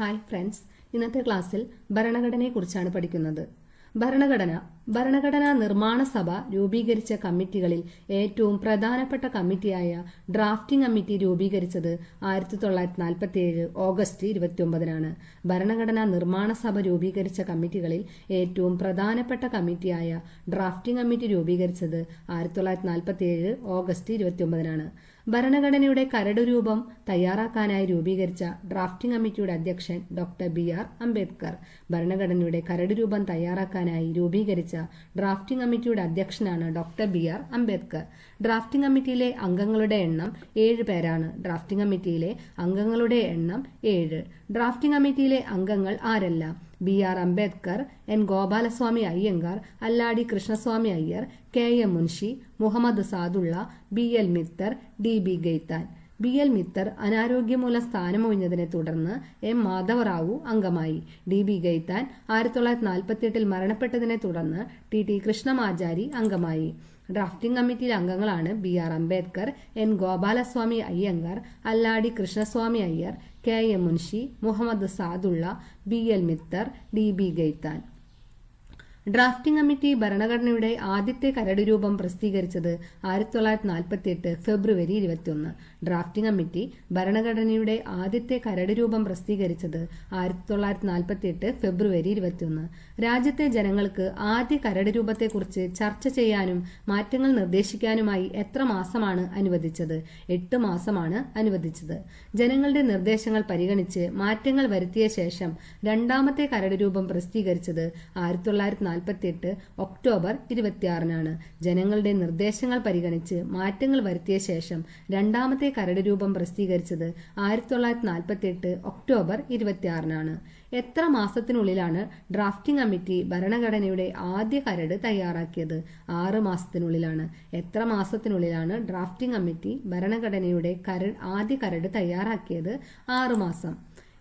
Hi friends ഇന്നത്തെ ക്ലാസ്സിൽ ഭരണഘടനയെക്കുറിച്ചാണ് പഠിക്കുന്നത്. ഭരണഘടന ഭരണഘടനാ നിർമ്മാണ സഭ രൂപീകരിച്ച കമ്മിറ്റികളിൽ ഏറ്റവും പ്രധാനപ്പെട്ട കമ്മിറ്റിയായ ഡ്രാഫ്റ്റിംഗ് കമ്മിറ്റി രൂപീകരിച്ചത് ആയിരത്തി തൊള്ളായിരത്തി നാൽപ്പത്തി ഏഴ് ഓഗസ്റ്റ് ഇരുപത്തിയൊമ്പതിനാണ്. ഭരണഘടനാ നിർമ്മാണ സഭ രൂപീകരിച്ച കമ്മിറ്റികളിൽ ഏറ്റവും പ്രധാനപ്പെട്ട കമ്മിറ്റിയായ ഡ്രാഫ്റ്റിംഗ് കമ്മിറ്റി രൂപീകരിച്ചത് ആയിരത്തി തൊള്ളായിരത്തി നാൽപ്പത്തി ഏഴ് ഓഗസ്റ്റ് ഇരുപത്തിയൊമ്പതിനാണ്. ഭരണഘടനയുടെ കരട് രൂപം തയ്യാറാക്കാനായി രൂപീകരിച്ച ഡ്രാഫ്റ്റിംഗ് കമ്മിറ്റിയുടെ അധ്യക്ഷൻ ഡോക്ടർ ബി ആർ അംബേദ്കർ ഭരണഘടനയുടെ കരട് രൂപം തയ്യാറാക്കാനായി രൂപീകരിച്ച ഡ്രാഫ്റ്റിംഗ് കമ്മിറ്റിയുടെ അധ്യക്ഷനാണ് doctor B R Ambedkar. Drafting കമ്മിറ്റിയിലെ അംഗങ്ങളുടെ എണ്ണം ഏഴ് പേരാണ്. ഡ്രാഫ്റ്റിംഗ് കമ്മിറ്റിയിലെ അംഗങ്ങളുടെ എണ്ണം ഏഴ്. ഡ്രാഫ്റ്റിംഗ് കമ്മിറ്റിയിലെ അംഗങ്ങൾ ആരെല്ലാം? B R Ambedkar N Gopalaswami Ayyangar Alladi Krishnaswami Iyer K M Munshi Muhammad Saadulla B L Mitter D B Khaitan. B L Mitter അനാരോഗ്യമൂലം സ്ഥാനമൊഴിഞ്ഞതിനെ തുടർന്ന് എം മാധവറാവു അംഗമായി. ഡി ബി ഗെയ്ത്താൻ ആയിരത്തി തൊള്ളായിരത്തി നാൽപ്പത്തിയെട്ടിൽ മരണപ്പെട്ടതിനെ തുടർന്ന് ടി ടി കൃഷ്ണമാചാരി അംഗമായി. ഡ്രാഫ്റ്റിംഗ് കമ്മിറ്റിയിലെ അംഗങ്ങളാണ് B R Ambedkar N Gopalaswami Ayyangar Alladi Krishnaswami Iyer K M Munshi Muhammad Saadulla B L Mitter D B Khaitan drafting committee ഭരണഘടനയുടെ ആദ്യത്തെ കരട് രൂപം പ്രസിദ്ധീകരിച്ചത് ആയിരത്തി തൊള്ളായിരത്തി നാൽപ്പത്തി എട്ട് ഫെബ്രുവരി ഇരുപത്തിയൊന്ന്. ഡ്രാഫ്റ്റിംഗ് കമ്മിറ്റി ഭരണഘടനയുടെ ആദ്യത്തെ കരട് രൂപം പ്രസിദ്ധീകരിച്ചത് ആയിരത്തി തൊള്ളായിരത്തി നാൽപ്പത്തി എട്ട് ഫെബ്രുവരി ഇരുപത്തിയൊന്ന്. രാജ്യത്തെ ജനങ്ങൾക്ക് ആദ്യ കരട് രൂപത്തെക്കുറിച്ച് ചർച്ച ചെയ്യാനും മാറ്റങ്ങൾ നിർദ്ദേശിക്കാനുമായി എത്ര മാസമാണ് അനുവദിച്ചത്? എട്ട് മാസമാണ് അനുവദിച്ചത്. ജനങ്ങളുടെ നിർദ്ദേശങ്ങൾ പരിഗണിച്ച് മാറ്റങ്ങൾ വരുത്തിയ ശേഷം രണ്ടാമത്തെ കരട് രൂപം പ്രസിദ്ധീകരിച്ചത് ആയിരത്തി തൊള്ളായിരത്തി നാൽപ്പത്തിയെട്ട് ഒക്ടോബർ ഇരുപത്തിയാറിനാണ്. ജനങ്ങളുടെ നിർദ്ദേശങ്ങൾ പരിഗണിച്ച് മാറ്റങ്ങൾ വരുത്തിയ ശേഷം രണ്ടാമത്തെ കരട് രൂപം പ്രസിദ്ധീകരിച്ചത് ആയിരത്തി തൊള്ളായിരത്തി നാൽപ്പത്തിയെട്ട് ഒക്ടോബർ ഇരുപത്തിയാറിനാണ്. എത്ര മാസത്തിനുള്ളിലാണ് ഡ്രാഫ്റ്റിംഗ് കമ്മിറ്റി ഭരണഘടനയുടെ ആദ്യ കരട് തയ്യാറാക്കിയത്? ആറ് മാസത്തിനുള്ളിലാണ്. എത്ര മാസത്തിനുള്ളിലാണ് ഡ്രാഫ്റ്റിംഗ് കമ്മിറ്റി ഭരണഘടനയുടെ കരട് ആദ്യ കരട് തയ്യാറാക്കിയത്? ആറ് മാസം.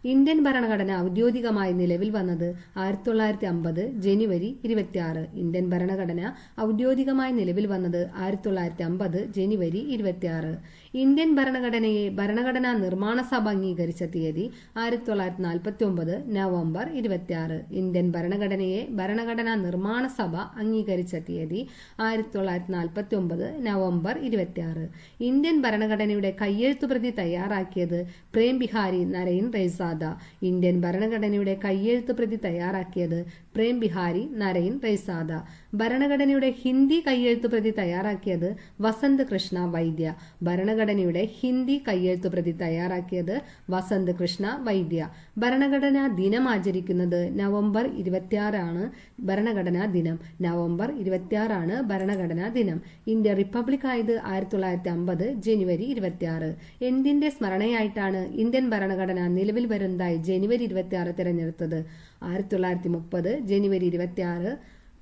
ഇന്ത്യൻ ഭരണഘടന ഔദ്യോഗികമായി നിലവിൽ വന്നത് ആയിരത്തി തൊള്ളായിരത്തി അമ്പത് ജനുവരി ഇരുപത്തിയാറ്. ഇന്ത്യൻ ഭരണഘടന ഔദ്യോഗികമായി നിലവിൽ വന്നത് ആയിരത്തി തൊള്ളായിരത്തി അമ്പത് ജനുവരി ഇരുപത്തിയാറ്. ഇന്ത്യൻ ഭരണഘടനയെ ഭരണഘടനാ നിർമ്മാണ സഭ അംഗീകരിച്ച തീയതി ആയിരത്തി തൊള്ളായിരത്തി നാൽപ്പത്തി ഒമ്പത് നവംബർ ഇരുപത്തിയാറ്. ഇന്ത്യൻ ഭരണഘടനയെ ഭരണഘടനാ നിർമ്മാണ സഭ അംഗീകരിച്ച തീയതി ആയിരത്തി തൊള്ളായിരത്തി നാൽപ്പത്തി ഒമ്പത് നവംബർ ഇരുപത്തിയാറ്. ഇന്ത്യൻ ഭരണഘടനയുടെ കയ്യെഴുത്തുപ്രതി തയ്യാറാക്കിയത് പ്രേം ബിഹാരി നരയിൻ റെയ്സാദ. ഇന്ത്യൻ ഭരണഘടനയുടെ കയ്യെഴുത്തു പ്രതി തയ്യാറാക്കിയത് പ്രേം ബിഹാരി നരയിൻ പ്രസാദ ഭരണഘടനയുടെ ഹിന്ദി കയ്യെഴുത്തു പ്രതി തയ്യാറാക്കിയത് വസന്ത് കൃഷ്ണ വൈദ്യ. ഭരണഘടനയുടെ ഹിന്ദി കയ്യെഴുത്തു പ്രതി തയ്യാറാക്കിയത് വസന്ത് കൃഷ്ണ വൈദ്യ. ഭരണഘടനാ ദിനം ആചരിക്കുന്നത് നവംബർ ഇരുപത്തിയാറാണ് ഭരണഘടനാ ദിനം. നവംബർ ഇരുപത്തിയാറാണ് ഭരണഘടനാ ദിനം. ഇന്ത്യ റിപ്പബ്ലിക് ആയത് ആയിരത്തി തൊള്ളായിരത്തി അമ്പത് ജനുവരി ഇരുപത്തിയാറ്. എന്തിന്റെ സ്മരണയായിട്ടാണ് ഇന്ത്യൻ ഭരണഘടന നിലവിൽ വരുന്നതായി ജനുവരി ഇരുപത്തിയാറ് തിരഞ്ഞെടുത്തത്? ആയിരത്തി തൊള്ളായിരത്തി മുപ്പത് ജനുവരി ഇരുപത്തിയാറ്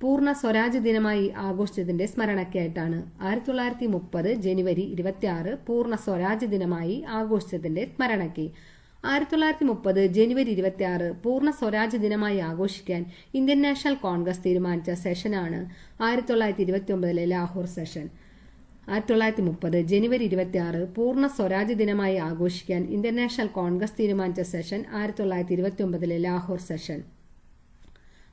പൂർണ സ്വരാജ് ദിനമായി ആഘോഷിച്ചതിന്റെ സ്മരണയ്ക്കായിട്ടാണ് ആയിരത്തി തൊള്ളായിരത്തി മുപ്പത് ജനുവരി ഇരുപത്തിയാറ് പൂർണ സ്വരാജ് ദിനമായി ആഘോഷിച്ചതിന്റെ സ്മരണയ്ക്ക് ആയിരത്തി തൊള്ളായിരത്തി മുപ്പത് ജനുവരി ഇരുപത്തിയാറ് പൂർണ സ്വരാജ് ദിനമായി ആഘോഷിക്കാൻ ഇന്ത്യൻ നാഷണൽ കോൺഗ്രസ് തീരുമാനിച്ച സെഷനാണ് ആയിരത്തി തൊള്ളായിരത്തി ഇരുപത്തി ഒമ്പതിലെ ലാഹോർ സെഷൻ. ആയിരത്തി തൊള്ളായിരത്തി മുപ്പത് ജനുവരി ഇരുപത്തിയാറ് പൂർണ സ്വരാജ് ദിനമായി ആഘോഷിക്കാൻ ഇന്റർനാഷണൽ നാഷണൽ കോൺഗ്രസ് തീരുമാനിച്ച സെഷൻ ആയിരത്തി തൊള്ളായിരത്തി ഇരുപത്തി ഒമ്പതിലെ ലാഹോർ സെഷൻ.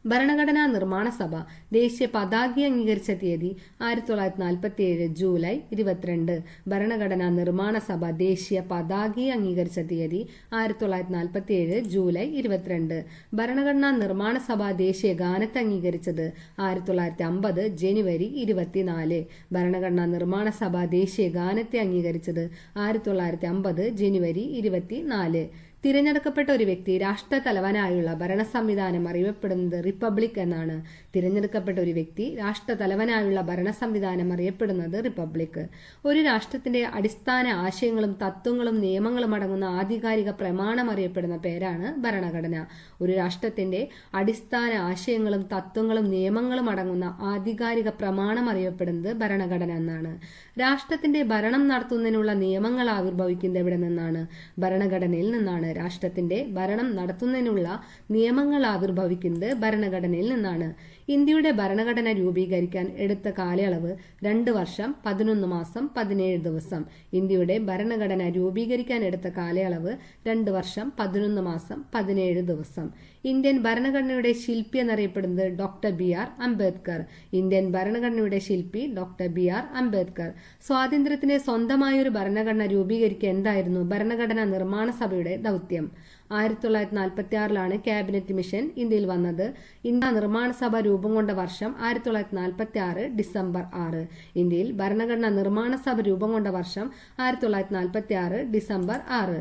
ഭരണഘടനാ നിർമ്മാണ സഭ ദേശീയ പതാക അംഗീകരിച്ച തീയതി ആയിരത്തി തൊള്ളായിരത്തി നാൽപ്പത്തി ഏഴ് ജൂലൈ ഇരുപത്തിരണ്ട്. ഭരണഘടനാ നിർമ്മാണ സഭ ദേശീയ പതാക അംഗീകരിച്ച തീയതി ആയിരത്തി തൊള്ളായിരത്തി നാൽപ്പത്തി ഏഴ് ജൂലൈ ഇരുപത്തിരണ്ട്. ഭരണഘടനാ നിർമ്മാണ സഭ ദേശീയ ഗാനത്തെ അംഗീകരിച്ചത് ആയിരത്തി തൊള്ളായിരത്തി അമ്പത് ജനുവരി ഇരുപത്തിനാല്. ഭരണഘടനാ നിർമ്മാണ സഭ ദേശീയ ഗാനത്തെ അംഗീകരിച്ചത് ആയിരത്തി തൊള്ളായിരത്തി അമ്പത് ജനുവരി ഇരുപത്തിനാല്. തിരഞ്ഞെടുക്കപ്പെട്ട ഒരു വ്യക്തി രാഷ്ട്ര തലവനായുള്ള ഭരണ സംവിധാനം അറിയപ്പെടുന്നത് റിപ്പബ്ലിക് എന്നാണ്. തിരഞ്ഞെടുക്കപ്പെട്ട ഒരു വ്യക്തി രാഷ്ട്ര തലവനായുള്ള ഭരണ സംവിധാനം അറിയപ്പെടുന്നത് റിപ്പബ്ലിക്. ഒരു രാഷ്ട്രത്തിന്റെ അടിസ്ഥാന ആശയങ്ങളും തത്വങ്ങളും നിയമങ്ങളും അടങ്ങുന്ന ആധികാരിക പ്രമാണം അറിയപ്പെടുന്ന പേരാണ് ഭരണഘടന. ഒരു രാഷ്ട്രത്തിന്റെ അടിസ്ഥാന ആശയങ്ങളും തത്വങ്ങളും നിയമങ്ങളും അടങ്ങുന്ന ആധികാരിക പ്രമാണം അറിയപ്പെടുന്നത് ഭരണഘടന എന്നാണ്. രാഷ്ട്രത്തിന്റെ ഭരണം നടത്തുന്നതിനുള്ള നിയമങ്ങൾ ആവിർഭവിക്കുന്നത് എവിടെ നിന്നാണ്? ഭരണഘടനയിൽ നിന്നാണ്. രാഷ്ട്രത്തിന്റെ ഭരണം നടത്തുന്നതിനുള്ള നിയമങ്ങൾ ആവിർഭവിക്കുന്നത് ഭരണഘടനയിൽ നിന്നാണ്. ഇന്ത്യയുടെ ഭരണഘടന രൂപീകരിക്കാൻ എടുത്ത കാലയളവ് രണ്ട് വർഷം പതിനൊന്ന് മാസം പതിനേഴ് ദിവസം. ഇന്ത്യയുടെ ഭരണഘടന രൂപീകരിക്കാൻ എടുത്ത കാലയളവ് രണ്ട് വർഷം പതിനൊന്ന് മാസം പതിനേഴ് ദിവസം. ഇന്ത്യൻ ഭരണഘടനയുടെ ശില്പി എന്നറിയപ്പെടുന്നത് doctor B R Ambedkar. Indian ഭരണഘടനയുടെ ശില്പി ഡോക്ടർ ബി ആർ അംബേദ്കർ. സ്വാതന്ത്ര്യത്തിന് സ്വന്തമായൊരു ഭരണഘടന രൂപീകരിക്കുക എന്തായിരുന്നു ഭരണഘടനാ നിർമ്മാണ സഭയുടെ ദൗത്യം? ആയിരത്തി തൊള്ളായിരത്തി നാൽപ്പത്തി ആറിലാണ് ക്യാബിനറ്റ് മിഷൻ ഇന്ത്യയിൽ വന്നത്. ഇന്ത്യ നിർമ്മാണ സഭ രൂപം കൊണ്ട വർഷം ആയിരത്തി തൊള്ളായിരത്തി നാൽപ്പത്തി ആറ് ഡിസംബർ ആറ്. ഇന്ത്യയിൽ ഭരണഘടനാ നിർമ്മാണ സഭ രൂപം കൊണ്ട വർഷം ആയിരത്തി തൊള്ളായിരത്തി നാൽപ്പത്തി ആറ് ഡിസംബർ ആറ്.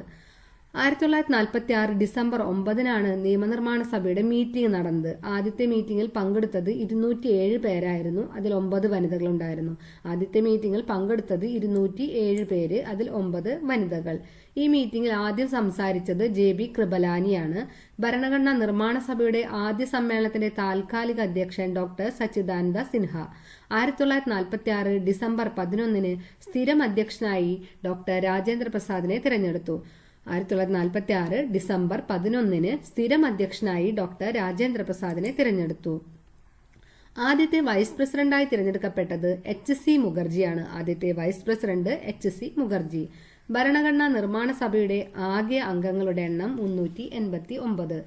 ആയിരത്തി തൊള്ളായിരത്തി നാൽപ്പത്തി ആറ് ഡിസംബർ ഒമ്പതിനാണ് നിയമനിർമ്മാണ സഭയുടെ മീറ്റിംഗ് നടന്നത്. ആദ്യത്തെ മീറ്റിംഗിൽ പങ്കെടുത്തത് ഇരുന്നൂറ്റി ഏഴ് പേരായിരുന്നു. അതിൽ ഒമ്പത് വനിതകളുണ്ടായിരുന്നു. ആദ്യത്തെ മീറ്റിംഗിൽ പങ്കെടുത്തത് ഇരുന്നൂറ്റി ഏഴ് പേര് അതിൽ ഒമ്പത് വനിതകൾ. ഈ മീറ്റിംഗിൽ ആദ്യം സംസാരിച്ചത് ജെ ബി കൃപലാനിയാണ്. ഭരണഘടനാ നിർമ്മാണ സഭയുടെ ആദ്യ സമ്മേളനത്തിന്റെ താൽക്കാലിക അധ്യക്ഷൻ ഡോക്ടർ സച്ചിദാനന്ദ സിൻഹ. ആയിരത്തി തൊള്ളായിരത്തി നാൽപ്പത്തി ആറ് ഡിസംബർ പതിനൊന്നിന് സ്ഥിരം അധ്യക്ഷനായി ഡോക്ടർ രാജേന്ദ്ര പ്രസാദിനെ തിരഞ്ഞെടുത്തു. ആയിരത്തി തൊള്ളായിരത്തി നാൽപ്പത്തി ആറ് ഡിസംബർ പതിനൊന്നിന് സ്ഥിരം അധ്യക്ഷനായി ഡോക്ടർ രാജേന്ദ്ര പ്രസാദിനെ തിരഞ്ഞെടുത്തു. ആദ്യത്തെ വൈസ് പ്രസിഡന്റായി തിരഞ്ഞെടുക്കപ്പെട്ടത് എച്ച് സി മുഖർജിയാണ്. ആദ്യത്തെ vice president H C Mukherjee. ഭരണഘടനാ നിർമ്മാണ സഭയുടെ ആകെ അംഗങ്ങളുടെ എണ്ണം മുന്നൂറ്റി എൺപത്തി ഒമ്പത്.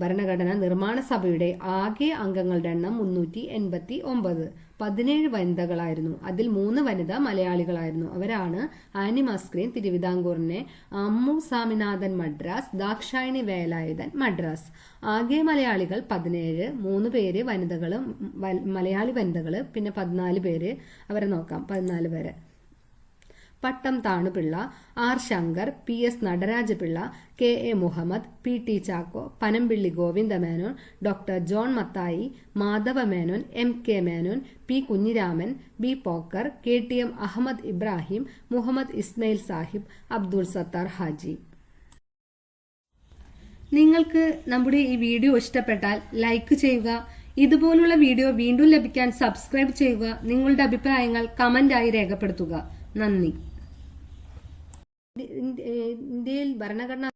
ഭരണഘടനാ നിർമ്മാണ സഭയുടെ ആകെ അംഗങ്ങളുടെ എണ്ണം മുന്നൂറ്റി എൺപത്തി ഒമ്പത്. പതിനേഴ് വനിതകളായിരുന്നു. അതിൽ മൂന്ന് വനിത മലയാളികളായിരുന്നു. അവരാണ് ആനി മസ്ക്രീൻ തിരുവിതാംകൂറിനെ അമ്മു സ്വാമിനാഥൻ മദ്രാസ് ദാക്ഷായണി വേലായുധൻ മദ്രാസ്. ആകെ മലയാളികൾ പതിനേഴ് മൂന്ന് പേര് വനിതകളും മലയാളി വനിതകൾ പിന്നെ പതിനാല് പേര് അവരെ നോക്കാം പതിനാല് പേര്. Pattom Thanu Pillai R Shankar P S Nataraja Pillai K A Mohammed P T Chacko Panampilly Govinda Menon doctor John Mathai Madhava Menon M K Menon P Kunhiraman B Pocker K T M Ahammed Ibrahim Muhammad Ismail Sahib Abdul Sathar Haji. നിങ്ങൾക്ക് നമ്മുടെ ഈ video ഇഷ്ടപ്പെട്ടാൽ like ചെയ്യുക. ഇതുപോലുള്ള video വീണ്ടും ലഭിക്കാൻ subscribe ചെയ്യുക. നിങ്ങളുടെ അഭിപ്രായങ്ങൾ കമന്റായി രേഖപ്പെടുത്തുക. നന്ദി. ഇന്ത്യയിൽ ഭരണഘടന